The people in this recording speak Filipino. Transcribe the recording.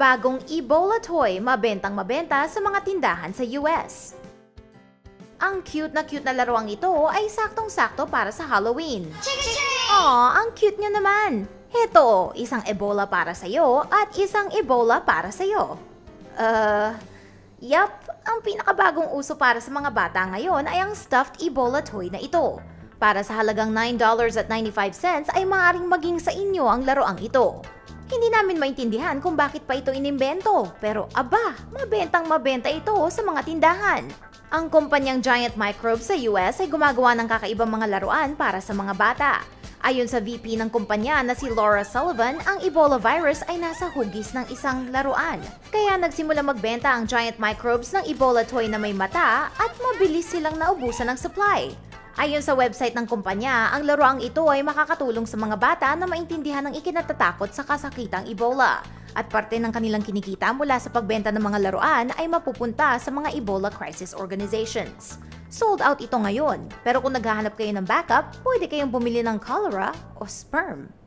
bagong Ebola toy mabentang mabenta sa mga tindahan sa US. Ang cute na cute na laruang ito ay saktong-sakto para sa Halloween. Aw, ang cute nyo naman! Heto, isang Ebola para sa'yo at isang Ebola para sa'yo. Uh, yap, ang pinakabagong uso para sa mga bata ngayon ay ang stuffed Ebola toy na ito. Para sa halagang $9.95 ay maaaring maging sa inyo ang laruang ito. Hindi namin maintindihan kung bakit pa ito inimbento, pero aba, mabentang mabenta ito sa mga tindahan. Ang kumpanyang Giant Microbes sa US ay gumagawa ng kakaibang mga laruan para sa mga bata. Ayon sa VP ng kumpanya na si Laura Sullivan, ang Ebola virus ay nasa hugis ng isang laruan. Kaya nagsimula magbenta ang Giant Microbes ng Ebola toy na may mata at mabilis silang naubusan ng supply. Ayon sa website ng kumpanya, ang laruang ito ay makakatulong sa mga bata na maintindihan ang ikinatatakot sa kasakitang Ebola. At parte ng kanilang kinikita mula sa pagbenta ng mga laruan ay mapupunta sa mga Ebola crisis organizations. Sold out ito ngayon, pero kung naghahanap kayo ng backup, pwede kayong bumili ng cholera o sperm.